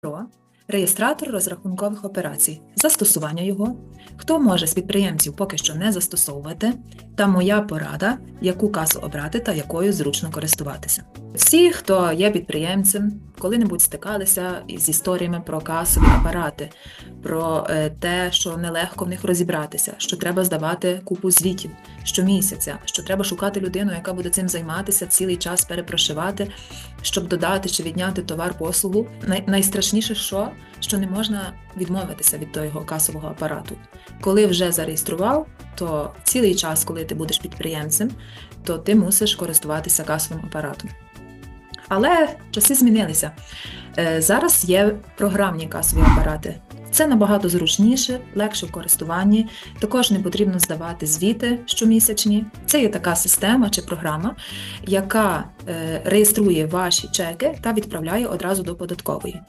Про реєстратор розрахункових операцій, застосування його, хто може з підприємців поки що не застосовувати, та моя порада, яку касу обрати та якою зручно користуватися. Всі, хто є підприємцем, коли-небудь стикалися із історіями про касові апарати, про е, те, що нелегко в них розібратися, що треба здавати купу звітів щомісяця, що треба шукати людину, яка буде цим займатися, цілий час перепрошивати, щоб додати чи відняти товар послугу. Найстрашніше, що, що не можна відмовитися від того касового апарату. Коли вже зареєстрував, то цілий час, коли ти будеш підприємцем, то ти мусиш користуватися касовим апаратом. Але часи змінилися. Е, Зараз є програмні касові апарати. Це набагато зручніше, легше в користуванні. Також не потрібно здавати звіти щомісячні. Це є така система чи програма, яка е, реєструє ваші чеки та відправляє одразу до податкової.